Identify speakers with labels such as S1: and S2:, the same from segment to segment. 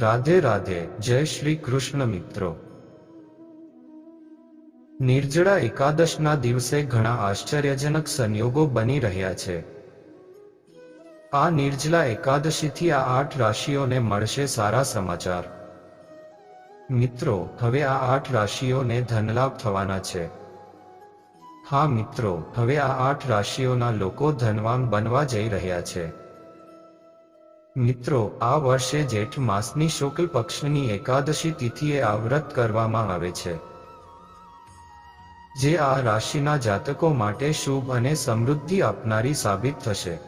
S1: રાધે રાધે, જય શ્રી કૃષ્ણ મિત્રો. નિર્જળા એકાદશના દિવસે ઘણા આશ્ચર્યજનક સંયોગો બની રહ્યા છે. આ નિર્જલા એકાદશીથી આ આઠ રાશિઓને મળશે સારા સમાચાર. મિત્રો, હવે આ આઠ રાશિઓને ધનલાભ થવાના છે. હા મિત્રો, હવે આ આઠ રાશિઓના લોકો ધનવાન બનવા જઈ રહ્યા છે. મિત્રો, આ વર્ષે જેઠ માસની શુક્લ પક્ષની એકાદશી તિથિએ આ કરવામાં આવે છે. જે આ રાશિના જાતકો માટે શુભ અને સમૃદ્ધિ આપનારી સાબિત થશે.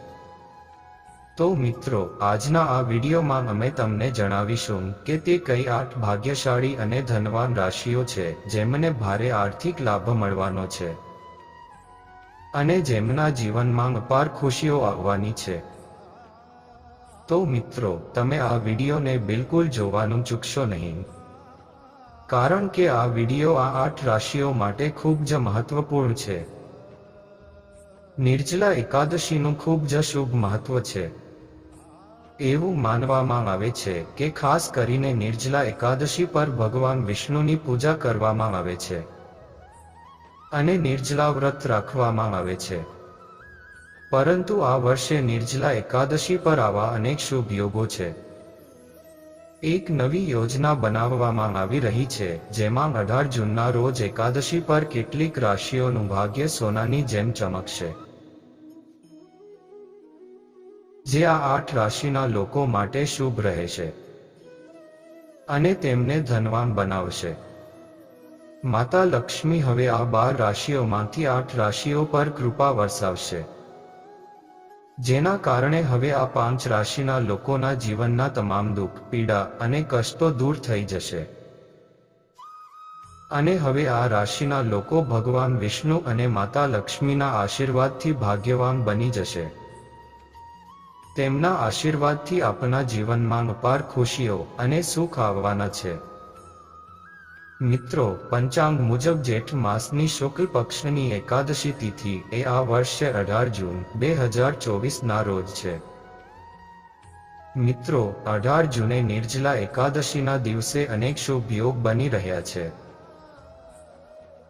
S1: તો મિત્રો, આજના આ વિડીયોમાં અમે તમને જણાવીશું કે તે કઈ આઠ ભાગ્યશાળી અને ધનવાન રાશિઓ છે, જેમને ભારે આર્થિક લાભ મળવાનો છે. અને જેમના જીવનમાં અપાર ખુશીઓ આવવાની છે. તો મિત્રો, તમે આ વિડીયોને બિલકુલ જોવાનું ચૂકશો નહીં. કારણ કે આ વીડિયો આ આઠ રાશિઓ માટે ખૂબ જ મહત્વપૂર્ણ છે. નિર્જલા એકાદશીનું ખૂબ જ શુભ મહત્વ છે. એવું માનવામાં આવે છે કે ખાસ કરીને નિર્જલા એકાદશી પર ભગવાન વિષ્ણુની પૂજા કરવામાં આવે છે. અને નિર્જલા વ્રત રાખવામાં આવે છે. પરંતુ આ વર્ષે નિર્જલા એકાદશી પર આવા અનેક શુભ યોગો છે. એક નવી યોજના બનાવવામાં આવી રહી છે, જેમાં અઢાર જૂનના રોજ એકાદશી પર કેટલીક રાશિઓનું ભાગ્ય સોનાની જેમ ચમકશે. જે આ આઠ રાશિના લોકો માટે શુભ રહેશે. અને તેમને ધનવાન બનાવશે. માતા લક્ષ્મી હવે આ બાર રાશિઓમાંથી આઠ રાશિઓ પર કૃપા વરસાવશે. જેના કારણે હવે આ પાંચ રાશિના લોકોના જીવનના તમામ દુઃખ, પીડા અને કષ્ટો દૂર થઈ જશે. અને હવે આ રાશિના લોકો ભગવાન વિષ્ણુ અને માતા લક્ષ્મીના આશીર્વાદથી ભાગ્યવાન બની જશે. તેમના આશીર્વાદથી આપના જીવનમાં અપાર ખુશીઓ અને સુખ આવવાના છે. મિત્રો, પંચાંગ મુજબ જેઠ માસની શુક્લ પક્ષની એકાદશી તિથિ એ આ વર્ષે અઢાર જૂન, બે હજાર ચોવીસના રોજ છે. મિત્રો, અઢાર જૂને નિર્જલા એકાદશીના દિવસે અનેક શુભ યોગ બની રહ્યા છે.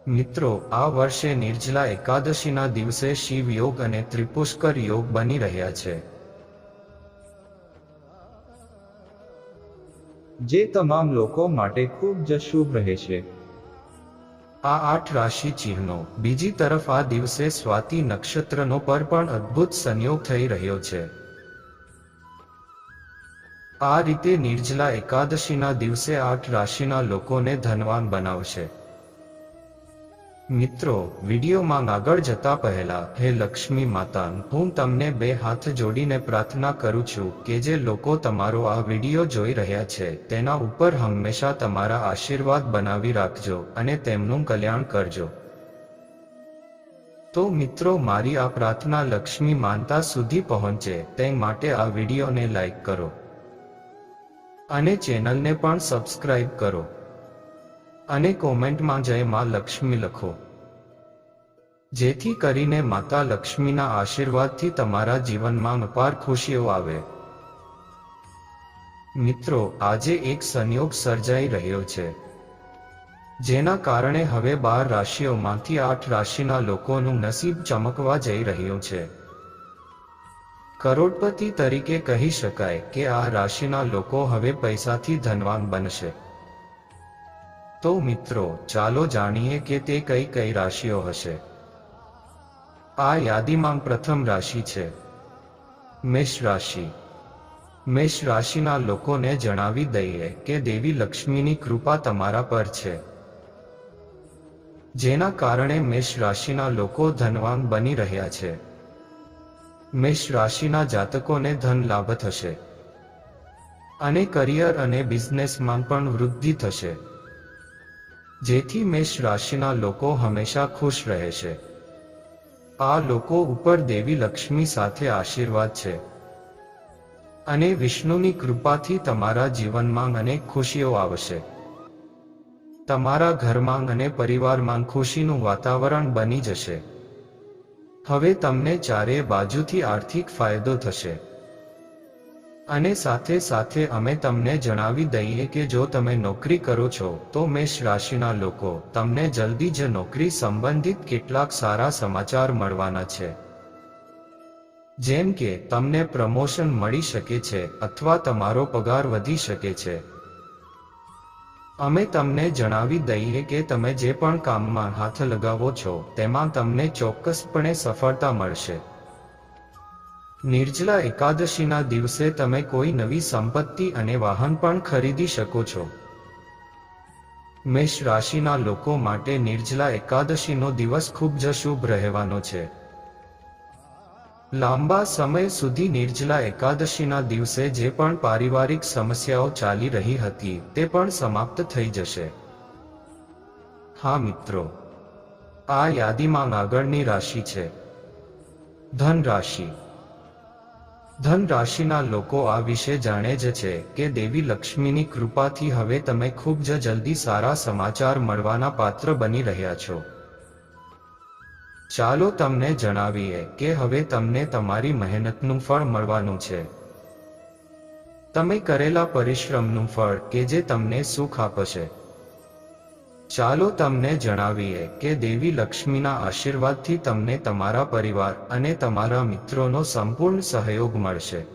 S1: મિત્રો, આ વર્ષે નિર્જલા એકાદશીના દિવસે શિવ યોગ અને ત્રિપુષ્કર યોગ બની રહ્યા છે.
S2: જે તમામ લોકો માટે ખૂબ જ શુભ રહે છે.
S1: આ આઠ રાશિ ચિહ્નો. બીજી તરફ આ દિવસે સ્વાતિ નક્ષત્રનો પર પણ અદ્ભુત સંયોગ થઈ રહ્યો છે. આ રીતે નિર્જલા એકાદશીના દિવસે આઠ રાશિના લોકોને ધનવાન બનાવશે. મિત્રો, વિડીયોમાં આગળ જતા પહેલા, હે લક્ષ્મી માતા, હું તમને બે હાથ જોડીને પ્રાર્થના કરું છું કે જે લોકો તમારો આ વીડિયો જોઈ રહ્યા છે, તેના ઉપર હંમેશા તમારા આશીર્વાદ બનાવી રાખજો અને તેમનું કલ્યાણ કરજો. તો મિત્રો, મારી આ પ્રાર્થના લક્ષ્મી માનતા સુધી પહોંચે, તે માટે આ વિડીયોને લાઈક કરો. અને ચેનલને પણ સબસ્ક્રાઈબ કરો. અને કોમેન્ટમાં જય માં લક્ષ્મી લખો. જેથી કરીને માતા લક્ષ્મીના આશીર્વાદથી તમારા જીવનમાં અપાર ખુશીઓ આવે. મિત્રો, આજે એક સંયોગ સર્જાઈ રહ્યો છે. જેના કારણે હવે બાર રાશિઓમાંથી આઠ રાશિના લોકોનું નસીબ ચમકવા જઈ રહ્યું છે. કરોડપતિ તરીકે કહી શકાય કે આ રાશિના લોકો હવે પૈસાથી ધનવાન બનશે. તો મિત્રો, ચાલો જાણીએ કે તે કઈ કઈ રાશિઓ હશે. આ યાદીમાં પ્રથમ રાશિ છે. મેષ રાશિ. મેષ રાશિના લોકોને જણાવી દઈએ કે દેવી લક્ષ્મીની કૃપા તમારા પર છે. જેના કારણે મેષ રાશિના લોકો ધનવાન બની રહ્યા છે. મેષ રાશિના જાતકોને ધન લાભ થશે. અને કરિયર અને બિઝનેસમાં પણ વૃદ્ધિ થશે. જેથી મેષ રાશિના લોકો હંમેશા ખુશ રહે છે. આ લોકો ઉપર દેવી લક્ષ્મી સાથે આશીર્વાદ છે. અને વિષ્ણુની કૃપાથી તમારા જીવનમાં અનેક ખુશીઓ આવશે. તમારા ઘરમાં અને પરિવારમાં ખુશીનું વાતાવરણ બની જશે. હવે તમને ચારે બાજુથી આર્થિક ફાયદો થશે. અને સાથે સાથે અમે તમને જણાવી દઈએ કે જો તમે નોકરી કરો છો, તો મેષ રાશિના લોકો, તમને જલ્દી જ નોકરી સંબંધિત કેટલાક સારા સમાચાર મળવાના છે. જેમ કે, તમને પ્રમોશન મળી શકે છે, અથવા તમારો પગાર વધી શકે છે. અમે તમને જણાવી દઈએ કે તમે જે પણ કામમાં હાથ લગાવો છો, તેમાં તમને ચોક્કસપણે સફળતા મળશે. નિર્જલા એકાદશીના દિવસે તમે કોઈ નવી સંપત્તિ અને વાહન પણ ખરીદી શકો છો. મેષ રાશિના લોકો માટે નિર્જલા એકાદશીનો દિવસ ખૂબ જ શુભ રહેવાનો છે. લાંબા સમય સુધી નિર્જલા એકાદશીના દિવસે જે પણ પારિવારિક સમસ્યાઓ ચાલી રહી હતી તે પણ સમાપ્ત થઈ જશે. હા મિત્રો, આ યાદીમાં આગળની રાશિ છે. ધન રાશિ ધન રાશિના લોકો આ વિશે જાણે જ છે કે દેવી લક્ષ્મીની કૃપાથી હવે તમે ખૂબ જ જલ્દી સારા સમાચાર મળવાના પાત્ર બની રહ્યા છો. ચાલો તમને જણાવીએ કે હવે તમને તમારી મહેનતનું ફળ મળવાનું છે. તમે કરેલા પરિશ્રમનું ફળ કે જે તમને સુખ આપશે. ચાલો તમને જણાવીએ કે દેવી લક્ષ્મીના આશીર્વાદથી તમને તમારા પરિવાર અને તમારા મિત્રોનો સંપૂર્ણ સહયોગ મળશે.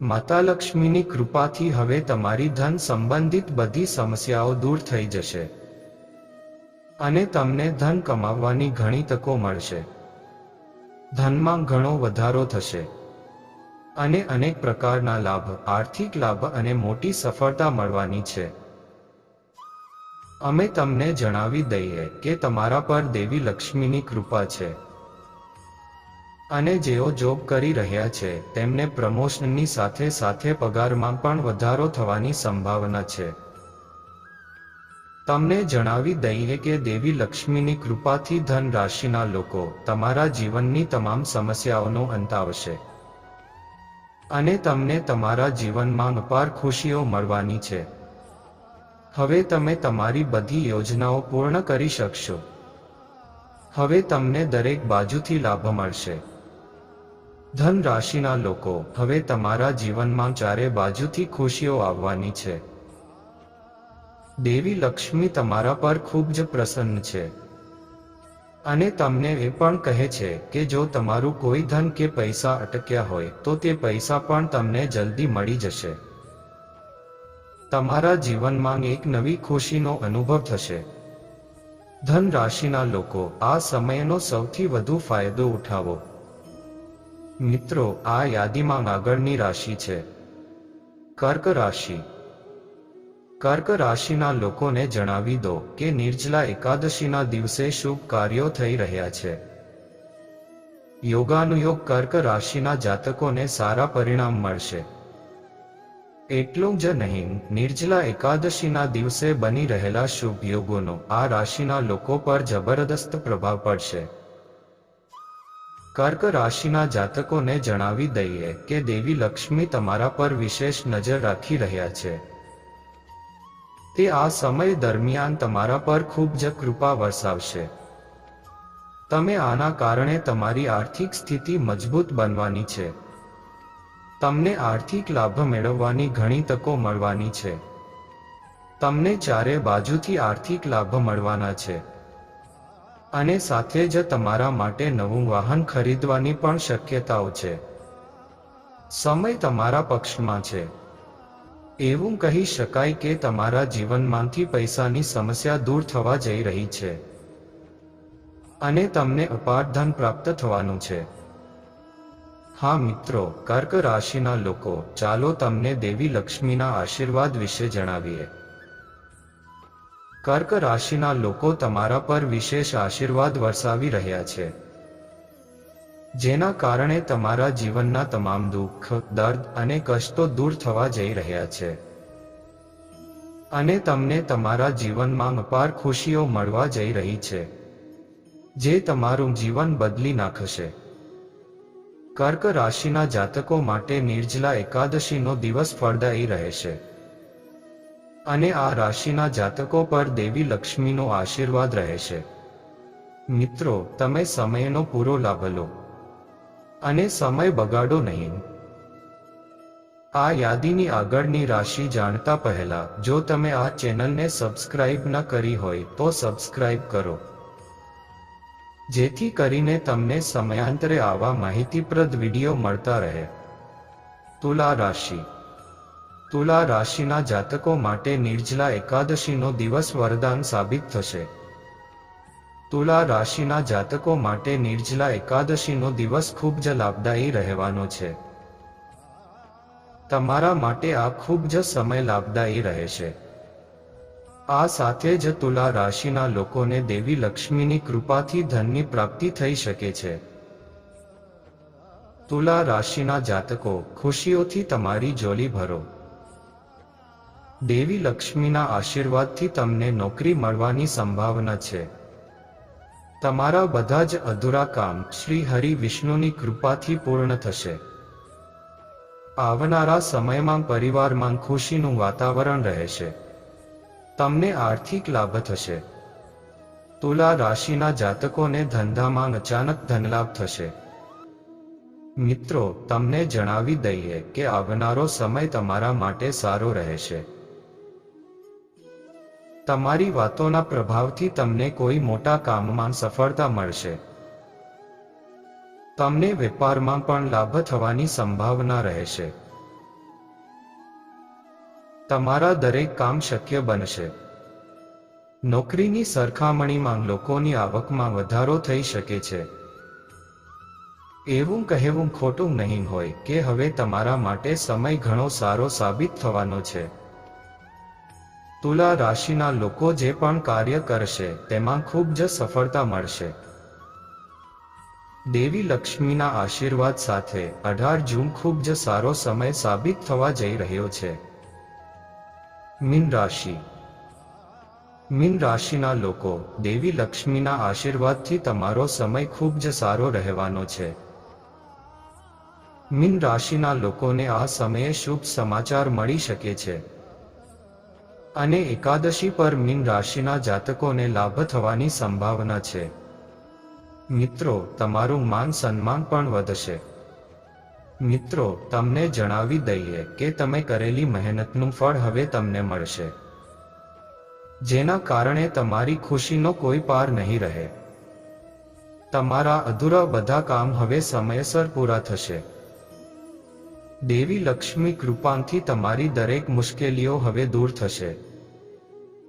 S1: માતા લક્ષ્મીની કૃપાથી હવે તમારી ધન સંબંધિત બધી સમસ્યાઓ દૂર થઈ જશે. અને તમને ધન કમાવવાની ઘણી તકો મળશે. ધનમાં ઘણો વધારો થશે. અને અનેક પ્રકારના લાભ, આર્થિક લાભ અને મોટી સફળતા મળવાની છે. અમે તમને જણાવી દઈએ કે તમારા પર દેવી લક્ષ્મીની કૃપા છે. અને જેઓ જોબ કરી રહ્યા છે, તેમને પ્રમોશનની સાથે સાથે પગારમાં પણ વધારો થવાની સંભાવના છે. તમને જણાવી દઈએ કે દેવી લક્ષ્મીની કૃપાથી ધન રાશિના લોકો તમારા જીવનની તમામ સમસ્યાઓનો અંત આવશે. અને તમને તમારા જીવનમાં અપાર ખુશીઓ મળવાની છે. હવે તમે તમારી બધી યોજનાઓ પૂર્ણ કરી શકશો. હવે તમને દરેક બાજુથી લાભ મળશે. ધન રાશિના લોકો, હવે તમારા જીવનમાં ચારે બાજુથી ખુશીઓ આવવાની છે. દેવી લક્ષ્મી તમારા પર ખૂબ જ પ્રસન્ન છે. અને તમને એ પણ કહે છે કે જો તમારું કોઈ ધન કે પૈસા અટક્યા હોય, તો તે પૈસા પણ તમને જલ્દી મળી જશે. તમારા જીવનમાં એક નવી ખુશીનો અનુભવ થશે. ધન રાશિના લોકો, આ સમયનો સૌથી વધુ ફાયદો ઉઠાવો. મિત્રો, આ યાદીમાં આગળની રાશિ છે. કર્ક રાશિ. કર્ક રાશિના લોકોને જણાવી દો કે નિર્જલા એકાદશીના દિવસે શુભ કાર્યો થઈ રહ્યા છે. યોગાનુયોગ કર્ક રાશિના જાતકોને સારા પરિણામ મળશે. એટલું જ નહીં, નિર્જલા એકાદશીના દિવસે બની રહેલા શુભ યોગોનો આ રાશિના લોકો પર જબરદસ્ત પ્રભાવ પડશે. કર્ક રાશિના જાતકોને જણાવી દઈએ કે દેવી લક્ષ્મી તમારા પર વિશેષ નજર રાખી રહ્યા છે. તે આ સમય દરમિયાન તમારા પર ખૂબ જ કૃપા વરસાવશે. તમે આના કારણે તમારી આર્થિક સ્થિતિ મજબૂત બનવાની છે. તમને આર્થિક લાભ મેળવવાની ઘણી તકો મળવાની છે. તમને ચારે બાજુથી આર્થિક લાભ મળવાના છે. અને સાથે જ તમારા માટે નવું વાહન ખરીદવાની પણ શક્યતાઓ છે. સમય તમારા પક્ષમાં છે. એવું કહી શકાય કે તમારા જીવનમાંથી પૈસાની સમસ્યા દૂર થવા જઈ રહી છે. અને તમને અપાર ધન પ્રાપ્ત થવાનું છે. હા મિત્રો, કર્ક રાશિના લોકો, ચાલો તમને દેવી લક્ષ્મીના આશીર્વાદ વિશે જણાવીએ. કર્ક રાશિના લોકો તમારા પર વિશેષ આશીર્વાદ વરસાવી રહ્યા છે. જેના કારણે તમારા જીવનના તમામ દુઃખ, દર્દ અને કષ્ટો દૂર થવા જઈ રહ્યા છે. અને તમને તમારા જીવનમાં અપાર ખુશીઓ મળવા જઈ રહી છે. જે તમારું જીવન બદલી નાખશે. કર્ક રાશિના જાતકો માટે નિર્જલા એકાદશીનો દિવસ ફળદાયી રહેશે અને આ રાશિના જાતકો પર દેવી લક્ષ્મીનો આશીર્વાદ રહેશે મિત્રો, તમે સમયનો પૂરો લાભ લો. અને સમય બગાડો નહીં. આ યાદીની આગળની રાશિ જાણતા પહેલા, જો તમે આ ચેનલને સબસ્ક્રાઇબ ન કરી હોય, તો સબસ્ક્રાઇબ કરો. જેથી કરીને તમને સમયાંતરે આવા માહિતીપ્રદ વીડિયો મળતા રહે. તુલા રાશિ. તુલા રાશિના જાતકો માટે નિર્જલા એકાદશીનો દિવસ વરદાન સાબિત થશે. તુલા રાશિના જાતકો માટે નિર્જલા એકાદશીનો દિવસ ખૂબ જ લાભદાયી રહેવાનો છે. તમારા માટે આ ખૂબ જ સમય લાભદાયી રહેશે. આ સાથે જ તુલા રાશિના લોકોને દેવી લક્ષ્મીની કૃપાથી ધનની પ્રાપ્તિ થઈ શકે છે. તુલા રાશિના જાતકો, ખુશીઓથી તમારી જોલી ભરો. દેવી લક્ષ્મીના આશીર્વાદથી તમને નોકરી મળવાની સંભાવના છે. તમારા બધા જ અધૂરા કામ શ્રી હરિ વિષ્ણુની કૃપાથી પૂર્ણ થશે. આવનારા સમયમાં પરિવારમાં ખુશીનું વાતાવરણ રહેશે. તમને આર્થિક લાભ થશે. તુલા રાશિના જાતકોને ધંધામાં અચાનક ધનલાભ થશે. મિત્રો, તમને જણાવી દઈએ કે આવનારો સમય તમારા માટે સારો રહેશે. તમારી વાતોના પ્રભાવથી તમને કોઈ મોટા કામમાં સફળતા મળશે. તમને વેપારમાં પણ લાભ થવાની સંભાવના રહેશે. તમારા દરેક કામ શક્ય બનશે. નોકરીની સરખામણીમાં લોકોની આવકમાં વધારો થઈ શકે છે. એવું કહેવું ખોટું નહીં હોય કે હવે તમારા માટે સમય ઘણો સારો સાબિત થવાનો છે. તુલા રાશિના લોકો જે પણ કાર્ય કરશે, તેમાં ખૂબ જ સફળતા મળશે. દેવી લક્ષ્મીના આશીર્વાદ સાથે અઢાર જૂન ખૂબ જ સારો સમય સાબિત થવા જઈ રહ્યો છે. મીન રાશિ. મીન રાશિના લોકો દેવી લક્ષ્મીના આશીર્વાદથી તમારો સમય ખૂબ જ સારો રહેવાનો છે. મીન રાશિના લોકોને આ સમયે શુભ સમાચાર મળી શકે છે. અને એકાદશી પર મીન રાશિના જાતકોને લાભ થવાની સંભાવના છે. મિત્રો, તમારું માન સન્માન પણ વધશે. મિત્રો, તમને જણાવી દઈએ કે તમે કરેલી મહેનતનું ફળ હવે તમને મળશે. જેના કારણે તમારી ખુશીનો કોઈ પાર નહીં રહે. તમારા અધૂરા બધા કામ હવે સમયસર પૂરા થશે. દેવી લક્ષ્મી કૃપાથી તમારી દરેક મુશ્કેલીઓ હવે દૂર થશે.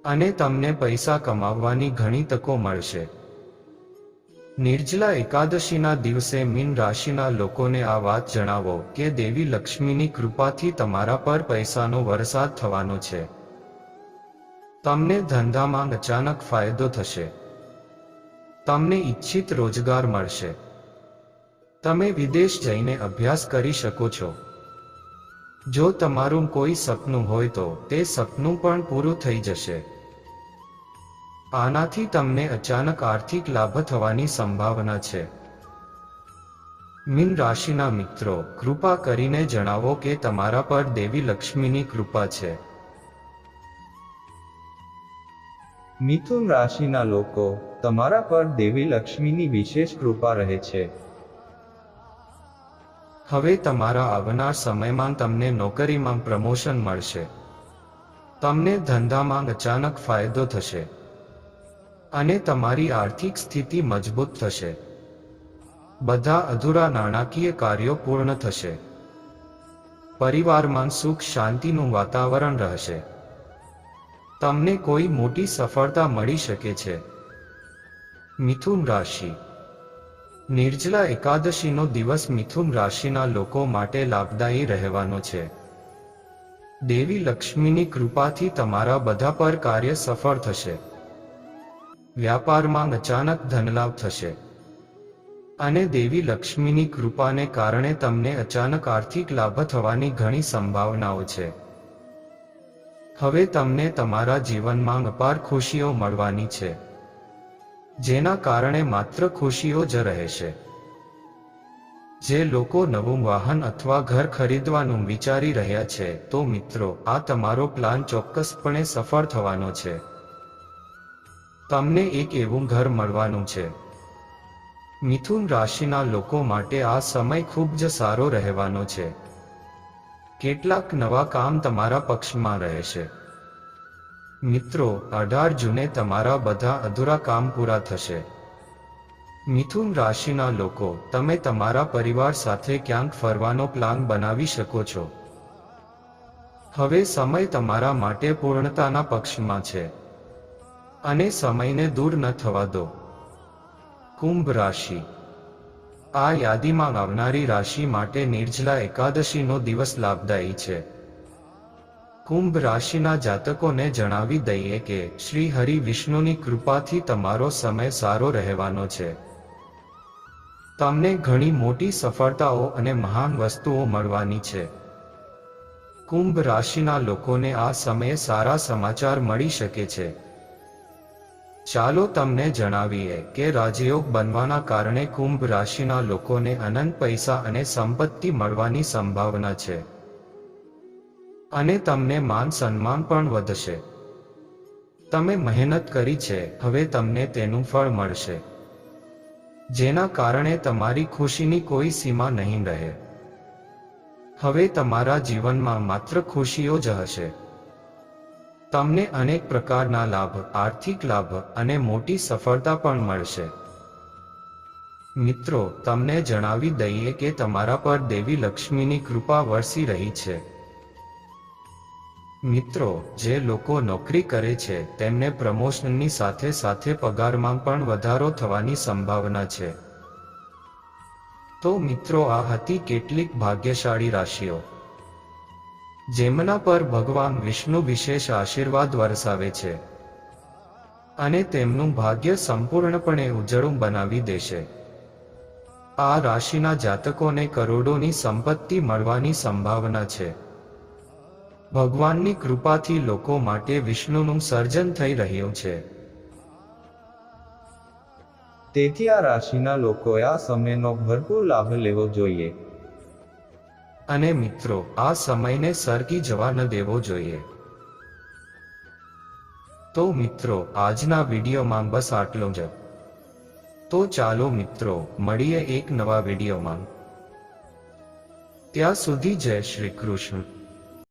S1: અને તમને પૈસા કમાવવાની ઘણી તકો મળશે. નિર્જલા એકાદશીના દિવસે મીન રાશિના લોકોને આ વાત જણાવો કે દેવી લક્ષ્મીની કૃપાથી તમારા પર પૈસાનો વરસાદ થવાનો છે. તમને ધંધામાં અચાનક ફાયદો થશે. તમને ઈચ્છિત રોજગાર મળશે. તમે વિદેશ જઈને અભ્યાસ કરી શકો છો. જો તમારું કોઈ સપનું હોય તો તે સપનું પણ પૂરું થઈ જશે. આનાથી તમને અચાનક આર્થિક લાભ થવાની સંભાવના છે. મીન રાશિના મિત્રો કૃપા કરીને જણાવો કે તમારા પર દેવી લક્ષ્મીની કૃપા છે.
S2: મિથુન રાશિના લોકો તમારા પર દેવી લક્ષ્મીની વિશેષ કૃપા રહે છે.
S1: હવે તમારા આવનાર સમયમાં તમને નોકરીમાં પ્રમોશન મળશે. તમને ધંધામાં અચાનક ફાયદો થશે. અને તમારી આર્થિક સ્થિતિ મજબૂત થશે. બધા અધૂરા નાણાકીય કાર્યો પૂર્ણ થશે. પરિવારમાં સુખ શાંતિનું વાતાવરણ રહેશે. તમને કોઈ મોટી સફળતા મળી શકે છે. મિથુન રાશિ. નિર્જલા એકાદશીનો દિવસ મિથુન રાશિના લોકો માટે લાભદાયી રહેવાનો છે. દેવી લક્ષ્મીની કૃપાથી તમારા બધા પર કાર્ય સફળ થશે. વ્યાપારમાં અચાનક ધનલાભ થશે. અને દેવી લક્ષ્મીની કૃપાને કારણે તમને અચાનક આર્થિક લાભ થવાની ઘણી સંભાવનાઓ છે. હવે તમને તમારા જીવનમાં અપાર ખુશીઓ મળવાની છે. જેના કારણે માત્ર ખુશીઓ જ રહેશે. જે લોકો નવું વાહન અથવા ઘર ખરીદવાનું વિચારી રહ્યા છે, તો મિત્રો, આ તમારો પ્લાન ચોક્કસપણે સફળ થવાનો છે. તમને એક એવું ઘર મળવાનું છે. મિથુન રાશિના લોકો માટે આ સમય ખૂબ જ સારો રહેવાનો છે. કેટલાક નવા કામ તમારા પક્ષમાં રહેશે. મિત્રો, અઢાર જૂને તમારા બધા અધૂરા કામ પૂરા થશે. મિથુન રાશિના લોકો, તમે તમારા પરિવાર સાથે ક્યાંક ફરવાનો પ્લાન બનાવી શકો છો. હવે સમય તમારા માટે પૂર્ણતાના પક્ષમાં છે. અને સમયને દૂર ન થવા દો. કુંભ રાશિ. આ યાદીમાં આવનારી રાશિ માટે નિર્જલા એકાદશીનો દિવસ લાભદાયી છે. કુંભ રાશિના જાતકોને જણાવી દઈએ કે, શ્રી હરિ વિષ્ણુની કૃપાથી તમારો સમય સારો રહેવાનો છે. તમને ઘણી મોટી સફળતાઓ અને મહાન વસ્તુઓ મળવાની છે. કુંભ રાશિના લોકોને આ સમયે સારા સમાચાર મળી શકે છે. ચાલો તમને જણાવીએ કે રાજયોગ બનવાના કારણે કુંભ રાશિના લોકોને અનંત પૈસા અને સંપત્તિ મળવાની સંભાવના છે. અને તમને માન સન્માન પણ વધશે. તમે મહેનત કરી છે, હવે તમને તેનું ફળ મળશે. જેના કારણે તમારી ખુશીની કોઈ સીમા નહીં રહે. હવે તમારા જીવનમાં માત્ર ખુશીઓ જ હશે. તમને અનેક પ્રકારના લાભ, આર્થિક લાભ અને મોટી સફળતા પણ મળશે. મિત્રો, તમને જણાવી દઈએ કે તમારા પર દેવી લક્ષ્મીની કૃપા વરસી રહી છે. મિત્રો, જે લોકો નોકરી કરે છે, તેમને પ્રમોશનની સાથે સાથે પગારમાં પણ વધારો થવાની સંભાવના છે. તો મિત્રો, આ હતી કેટલીક ભાગ્યશાળી રાશિઓ. જેમના પર ભગવાન વિષ્ણુ વિશેષ આશીર્વાદ વરસાવે છે. અને તેમનું ભાગ્ય સંપૂર્ણપણે ઉજળું બનાવી દેશે. આ રાશિના જાતકોને કરોડોની સંપત્તિ મળવાની સંભાવના છે. ભગવાનની કૃપાથી લોકો માટે વિષ્ણુનું સર્જન થઈ રહ્યું છે.
S2: તેથી આ રાશિના લોકોએ આ સમયનો ભરપૂર લાભ લેવો જોઈએ.
S1: અને મિત્રો, આ સમયને સરકી જવા ન દેવો જોઈએ. તો મિત્રો, આજના વિડીયોમાં બસ આટલો જ. તો ચાલો મિત્રો, મળીએ એક નવા વિડીયોમાં. ત્યાં સુધી જય શ્રી કૃષ્ણ.